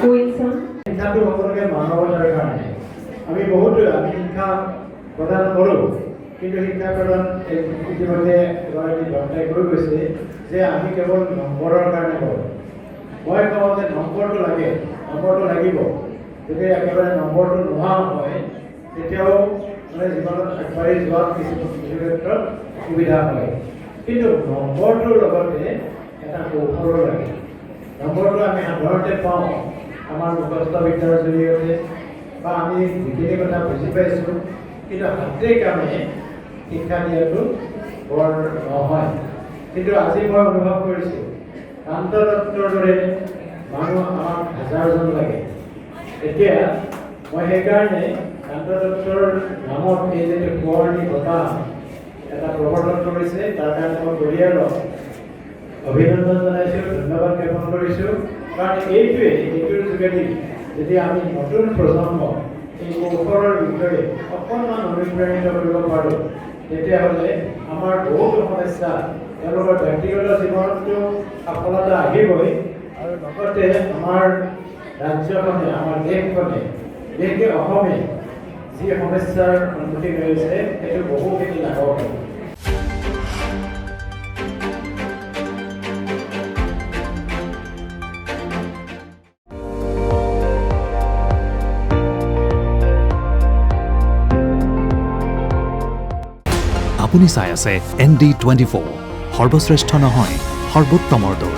শিক্ষাটো সকলোকে মানৱতাৰ কাৰণে আমি বহুতো, আমি শিক্ষা প্ৰদান কৰোঁ, কিন্তু শিক্ষা প্ৰদান ইতিমধ্যে এগৰাকী বক্তাই কৈ গৈছে যে আমি কেৱল নম্বৰৰ কাৰণে কৰোঁ। মই কওঁ যে নম্বৰটো লাগে, নম্বৰটো লাগিব। যদি একেবাৰে নম্বৰটো নোহোৱা হয়, তেতিয়াও মানে জীৱনত আগবাঢ়ি যোৱাত কিছু কিছু ক্ষেত্ৰত সুবিধা হয়। কিন্তু নম্বৰটোৰ লগতে এটা কৌশলো লাগে। নম্বৰটো আমি সাধাৰণতে পাওঁ আমাৰ মুখস্থ বিদ্যাৰ জৰিয়তে বা আমি যিখিনি কথা বুজি পাইছোঁ, কিন্তু হাতে কামে শিক্ষা দিয়াটো বৰ নহয়। কিন্তু আজি মই অনুভৱ কৰিছোঁ কান্তদত্তৰ দৰে মানুহ আমাক হাজাৰজন লাগে। এতিয়া মই সেইকাৰণে কান্তদত্তৰ নামত এই যিটো সোঁৱৰণি বঁটা এটা প্ৰৱৰ্তন কৰিছে, তাৰ কাৰণে মই পৰিয়ালক অভিনন্দন জনাইছোঁ, ধন্যবাদ জ্ঞাপন কৰিছোঁ। কাৰণ এইটোৱে, এইটোৰ যোগেদি যদি আমি নতুন প্ৰজন্মক এই কৌশলৰ বিষয়ে অকণমান অনুপ্ৰাণিত কৰিব পাৰোঁ, তেতিয়াহ'লে আমাৰ বহুতো সমস্যা তেওঁলোকৰ ব্যক্তিগত জীৱনতো সফলতা আহিবই। আৰু লগতে আমাৰ ৰাজ্যখনে, আমাৰ দেশখনে বিশেষকৈ অসমে যি সমস্যাৰ সন্মুখীন হৈছে, সেইটো বহুখিনি লাঘৱ হ'ব আপুনি চাই আছে এন ডি টুৱেণ্টি ফ'ৰ। সৰ্বশ্ৰেষ্ঠ নহয় সৰ্বোত্তমৰ দৌৰ